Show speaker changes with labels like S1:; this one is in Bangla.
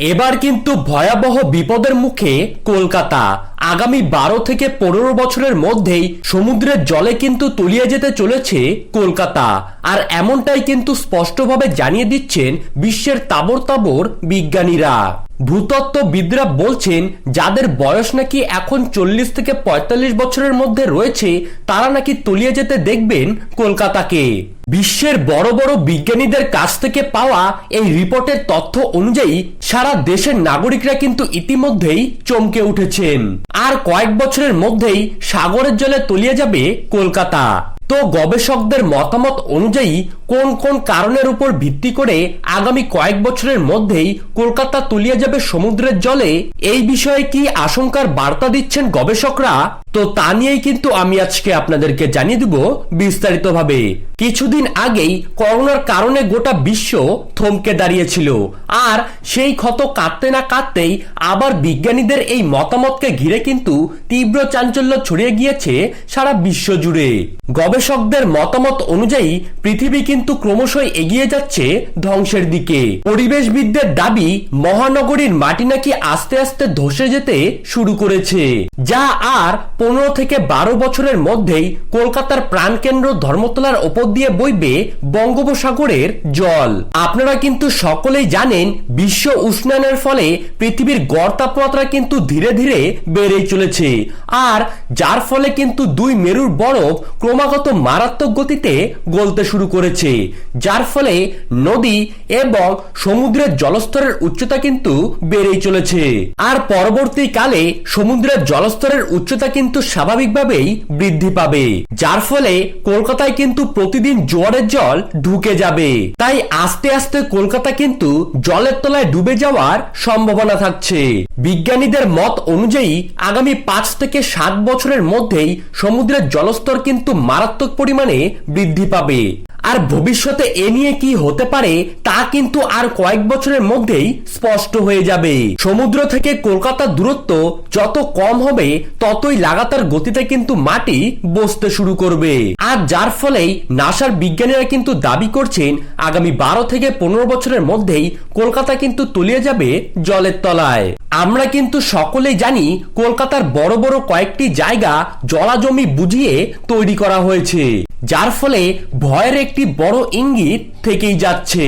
S1: এবার কিন্তু ভয়াবহ বিপদের মুখে কলকাতা। আগামী বারো থেকে পনেরো বছরের মধ্যেই সমুদ্রের জলে কিন্তু তলিয়ে যেতে চলেছে কলকাতা। আর এমনটাই কিন্তু স্পষ্টভাবে জানিয়ে দিচ্ছেন বিশ্বের তাবর তাবর বিজ্ঞানীরা। ভূতত্ত্ববিদরা বলছেন, যাদের বয়স নাকি এখন চল্লিশ থেকে পঁয়তাল্লিশ বছরের মধ্যে রয়েছে, তারা নাকি তলিয়ে যেতে দেখবেন কলকাতাকে। বিশ্বের বড় বড় বিজ্ঞানীদের কাছ থেকে পাওয়া এই রিপোর্টের তথ্য অনুযায়ী সারা দেশের নাগরিকরা কিন্তু ইতিমধ্যেই চমকে উঠেছেন। আর কয়েক বছরের মধ্যেই সাগরের জলে তলিয়ে যাবে কলকাতা। তো গবেষকদের মতামত অনুযায়ী কোন কোন কারণের উপর ভিত্তি করে আগামী কয়েক বছরের মধ্যেই কলকাতা তলিয়ে যাবে সমুদ্রের জলে? এই বিষয়ে কি আশঙ্কার বার্তা দিচ্ছেন গবেষকরা? তো তা নিয়েই কিন্তু আমি আজকে আপনাদেরকে জানিয়ে দিব বিস্তারিতভাবে। কিছুদিন আগেই করোনার কারণে গোটা বিশ্ব থমকে দাঁড়িয়েছিল। আর সেই ক্ষত কাটতে না কাটতেই আবার বিজ্ঞানীদের এই মতামতকে ঘিরে কিন্তু তীব্র চাঞ্চল্য ছড়িয়ে গিয়েছে সারা বিশ্ব জুড়ে গবেষকদের মতামত অনুযায়ী পৃথিবী কিন্তু ক্রমশই এগিয়ে যাচ্ছে ধ্বংসের দিকে। পরিবেশবিদদের দাবি, মহানগরীর মাটি নাকি আস্তে আস্তে ধসে যেতে শুরু করেছে, যা আর পনেরো থেকে বারো বছরের মধ্যেই কলকাতার প্রাণকেন্দ্র ধর্মতলার ওপর দিয়ে বইবে বঙ্গোপসাগরের জল। আপনারা কিন্তু সকলেই জানেন, বিশ্ব উষ্ণায়নের ফলে পৃথিবীর গড় তাপমাত্রা কিন্তু ধীরে ধীরে বেড়েই চলেছে। আর যার ফলে কিন্তু দুই মেরুর বরফ ক্রমাগত মারাত্মক গতিতে গলতে শুরু করেছে। যার ফলে নদী এবং সমুদ্রের জলস্তরের উচ্চতা কিন্তু বেড়েই চলেছে। আর পরবর্তীকালে সমুদ্রের জলস্তরের উচ্চতা কিন্তু স্বাভাবিকভাবেই বৃদ্ধি পাবে। যার ফলে কলকাতায় কিন্তু প্রতিদিন জোয়ারের জল ঢুকে যাবে। তাই আস্তে আস্তে কলকাতা কিন্তু জলের তলায় ডুবে যাওয়ার সম্ভাবনা থাকছে। বিজ্ঞানীদের মত অনুযায়ী আগামী পাঁচ থেকে সাত বছরের মধ্যেই সমুদ্রের জলস্তর কিন্তু মারাত্মক পরিমাণে বৃদ্ধি পাবে। আর ভবিষ্যতে এ নিয়ে কি হতে পারে, তা কিন্তু আর কয়েক বছরের মধ্যেই স্পষ্ট হয়ে যাবে। সমুদ্র থেকে কলকাতার দূরত্ব যত কম হবে, ততই লাগাতার গতিতে কিন্তু মাটি বসতে শুরু করবে। আর যার ফলেই নাসার বিজ্ঞানীরা কিন্তু দাবি করছেন, আগামী বারো থেকে পনেরো বছরের মধ্যেই কলকাতা কিন্তু তলিয়ে যাবে জলের তলায়। আমরা কিন্তু সকলেই জানি, কলকাতার বড় বড় কয়েকটি জায়গা জলাজমি বুঝিয়ে তৈরি করা হয়েছে। যার ফলে ভয়ের একটি বড় ইঙ্গিত থেকেই যাচ্ছে।